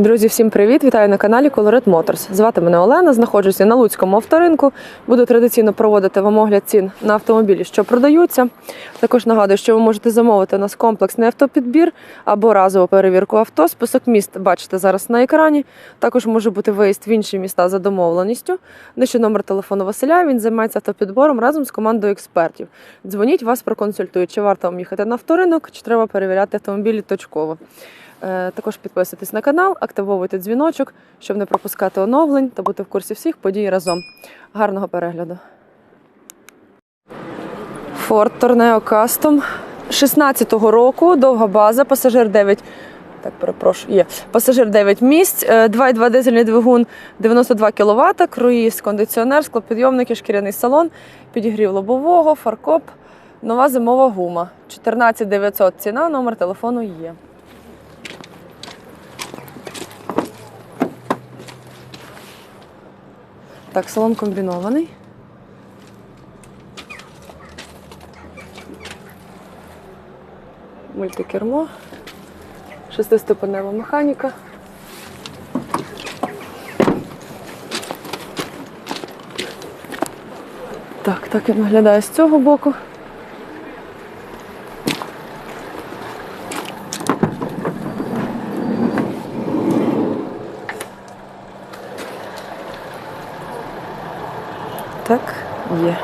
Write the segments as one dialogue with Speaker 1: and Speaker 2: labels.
Speaker 1: Друзі, всім привіт! Вітаю на каналі Colored Motors. Звати мене Олена. Знаходжуся на Луцькому авторинку. Буду традиційно проводити вам огляд цін на автомобілі, що продаються. Також нагадую, що ви можете замовити у нас комплексний автопідбір або разову перевірку авто. Список міст бачите зараз на екрані. Також може бути виїзд в інші міста за домовленістю. Нижче номер телефону Василя. Він займається автопідбором разом з командою експертів. Дзвоніть, вас проконсультують, чи варто вам їхати на авторинок, чи треба перевіряти автомобілі точково. Е, Також підписуйтесь на канал, активовуйте дзвіночок, щоб не пропускати оновлень та бути в курсі всіх подій разом. Гарного перегляду. Ford Tourneo Custom 16-го року, довга база, пасажир 9. Так, перепрошую, є. Пасажир 9 місць, е, 2,2 дизельний двигун, 92 кВт, круїз, кондиціонер, склопідйомники, шкіряний салон, підігрів лобового, фаркоп, нова зимова гума. 14 900 ціна, номер телефону є. Так, салон комбінований. Мультикермо, шестиступенева механіка. Так, так він виглядає з цього боку. Так, є.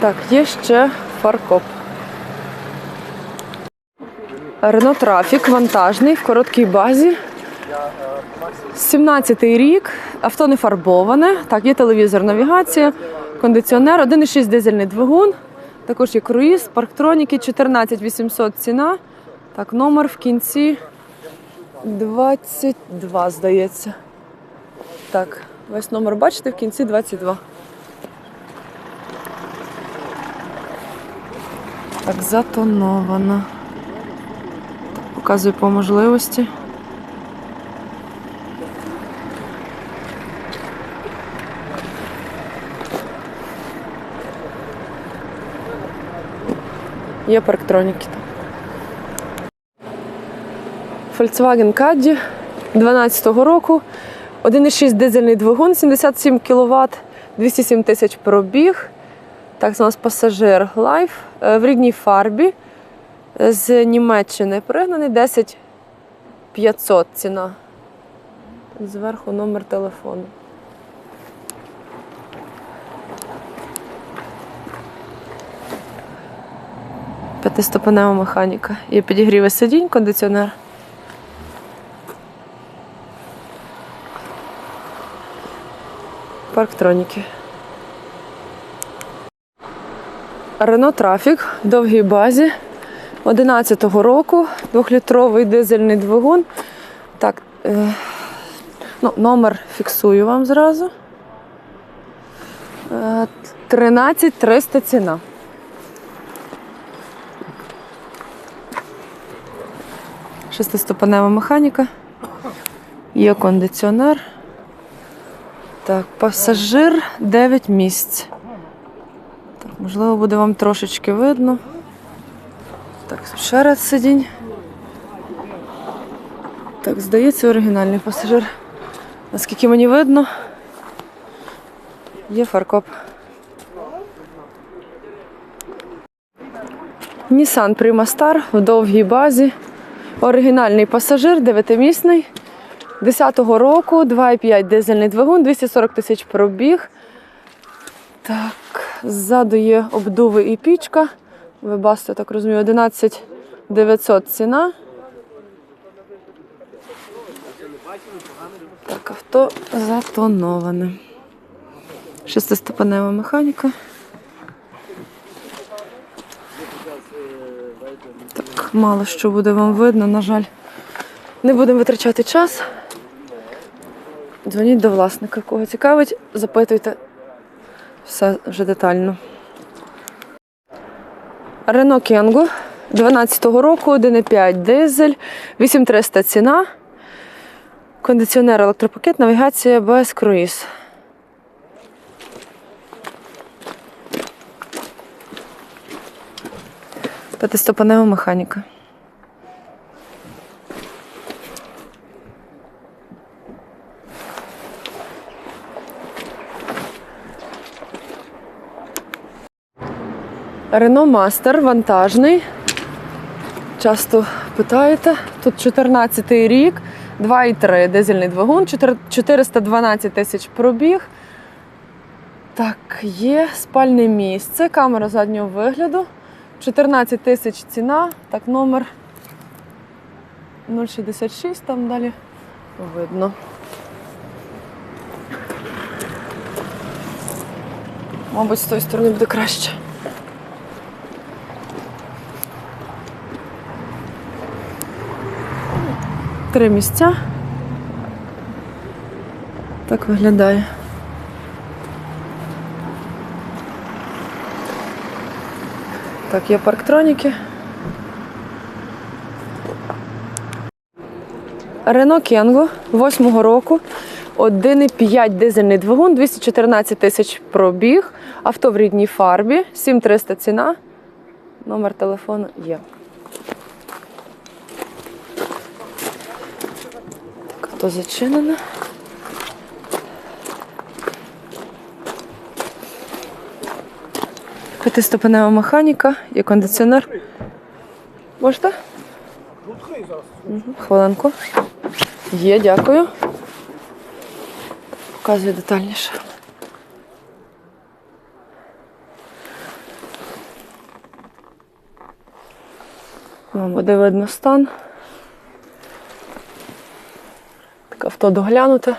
Speaker 1: Так, є ще фаркоп. Рено Трафік вантажний в короткій базі. 17-й рік, авто не фарбоване. Так, є телевізор, навігація, кондиціонер, 1,6 дизельний двигун. Також є круїз, парктроніки, 14 800 ціна. Так, номер в кінці 22, здається. Так, весь номер бачите, в кінці 22. Так, затоновано. Показую по можливості. Є парктроніки там. Volkswagen Caddy 12-го року. 1,6 дизельний двигун, 77 кВт, 207 тисяч пробіг. Так, це у нас пасажир Life е, в рідній фарбі. е, З Німеччини пригнаний 10 500 ціна. Зверху номер телефону. П'ятиступенева механіка. Є підігріви сидінь, кондиціонер. Парктроніки. Рено Трафік в довгій базі 11-го року, двохлітровий дизельний двигун. Так, е, ну, номер фіксую вам зразу. Е, 13 300 ціна. Шестиступенева механіка. Є кондиціонер. Так, пасажир 9 місць. Можливо, буде вам трошечки видно. Так, ще раз сидінь. Так, здається, оригінальний пасажир. Наскільки мені видно, є фаркоп. Nissan Star в довгій базі. Оригінальний пасажир, дев'ятимісний. 10-го року, 2,5 дизельний двигун, 240 тисяч пробіг. Так, ззаду є обдуви і пічка. Ви бачите, так розумію, 11 900 ціна. Так, авто затоноване. Шестиступенева механіка. Так, мало що буде вам видно, на жаль. Не будемо витрачати час. Дзвоніть до власника, кого цікавить, запитуйте все вже детально. Рено Кенго 12-го року, 1,5 дизель, 8300 ціна. Кондиціонер, електропакет, навігація без круїз. П'ятиступенева механіка. Рено Мастер вантажний. Часто питаєте. Тут 14 рік, 2,3 дизельний двигун, 412 тисяч пробіг. Так, є спальне місце, камера заднього вигляду. 14 тисяч ціна, так, номер 066, там далі видно. Мабуть, з тої сторони буде краще. Три місця. Так виглядає. Так, є парктроніки. Рено Кенго 8-го року. 1,5 дизельний двигун, 214 тисяч пробіг. Авто в рідній фарбі, 7300 ціна. Номер телефону є. Авто зачинене. П'ятиступенева механіка, є кондиціонер. Можете? Хвилинку. Є, дякую. Показую детальніше. Вам буде видно стан. Авто доглянуте.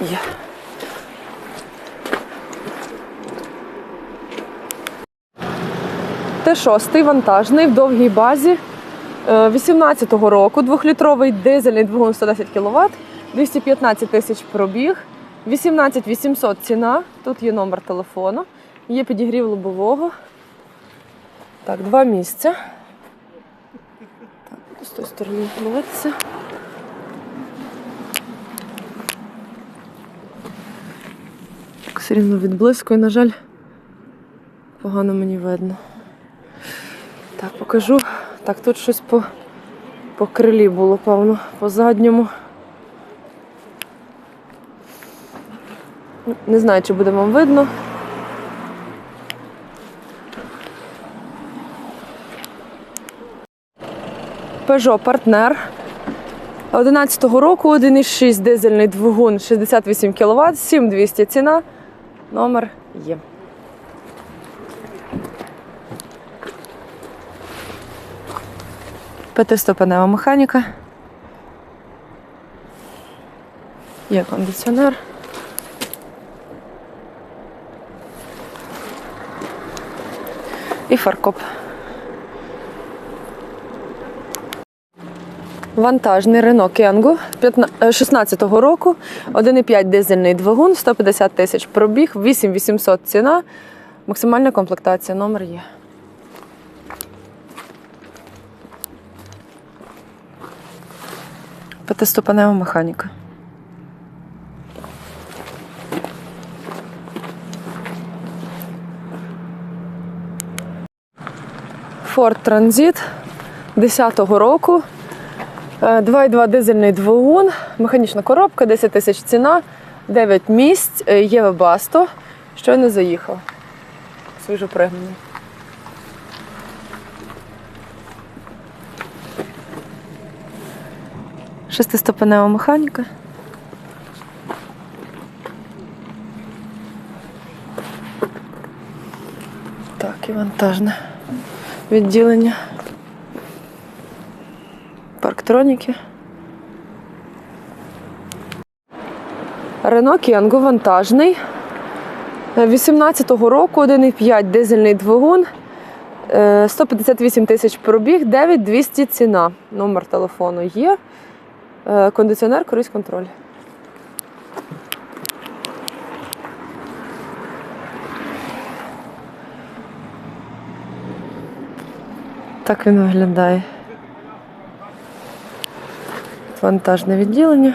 Speaker 1: Є. Т6 вантажний в довгій базі 18-го року, двохлітровий дизельний двигун 110 кВт, 215 тисяч пробіг, 18 800 ціна. Тут є номер телефону, є підігрів лобового. Так, два місця. Так, з тої сторони дивитися. Все рівно відблискує, на жаль, погано мені видно. Так, покажу. Так, тут щось по, по крилі було, певно, по задньому. Не знаю, чи буде вам видно. Peugeot партнер 11-го року 1,6 дизельний двигун 68 кВт, 7200 ціна. Номер є. П'ятиступенева механіка. Є кондиціонер. І фаркоп. Вантажний Renault Kangoo 16-го року, 1,5 дизельний двигун, 150 тисяч пробіг, 8800 ціна, максимальна комплектація, номер є. П'ятиступенева механіка. Ford Transit 10-го року. Е, 2,2 дизельний двигун, механічна коробка, 10 тисяч ціна, 9 місць, е, є Webasto. Щойно заїхав. Свіжо пригнаний. Шестиступенева механіка. Так, і вантажне відділення. Парктроніки. Рено Кенго вантажний. 18-го року 1,5 дизельний двигун. е, 158 тисяч пробіг, 9200 ціна. Номер телефону є. Е, Кондиціонер, круїз контроль. Так він виглядає. Вантажне відділення.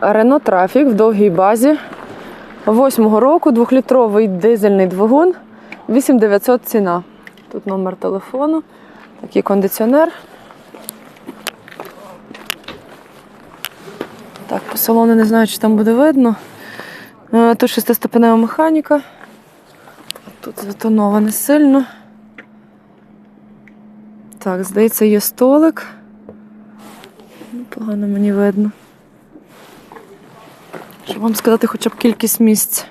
Speaker 1: Рено Трафік в довгій базі. Восьмого року двохлітровий дизельний двигун. 8900 ціна. Тут номер телефону, такий кондиціонер. Так, по салону не знаю, чи там буде видно. Е, Тут шестиступенева механіка. Тут затоноване сильно. Так, здається, є столик. Ну, Погано мені видно. Щоб вам сказати хоча б кількість місць.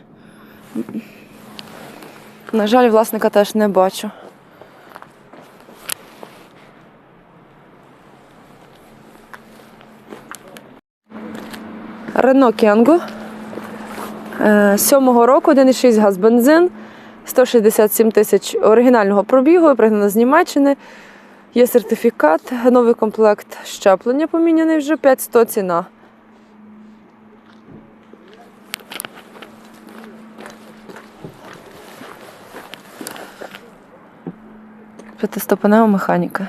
Speaker 1: На жаль, власника теж не бачу. Рено Кенго. Е, Сьомого року 1,6 газ бензин, 167 тисяч оригінального пробігу, пригнано з Німеччини. Є сертифікат, новий комплект щеплення поміняний вже 500 ціна. П'ятиступенева механіка.